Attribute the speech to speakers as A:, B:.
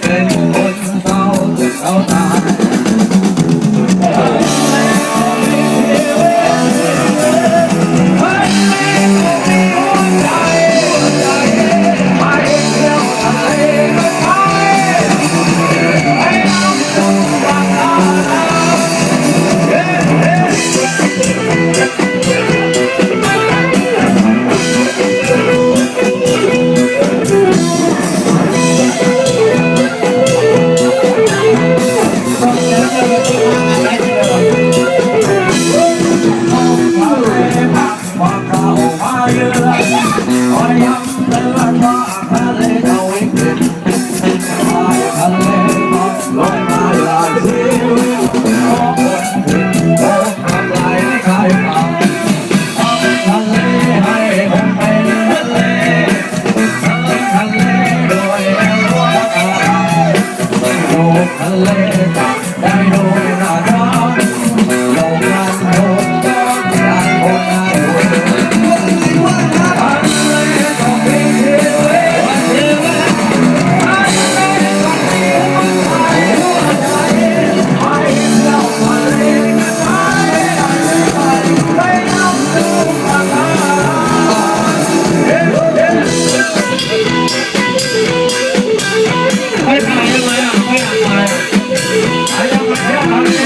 A: เป็นคนเฝ้าเอาตา Atlanta, let you know Saya.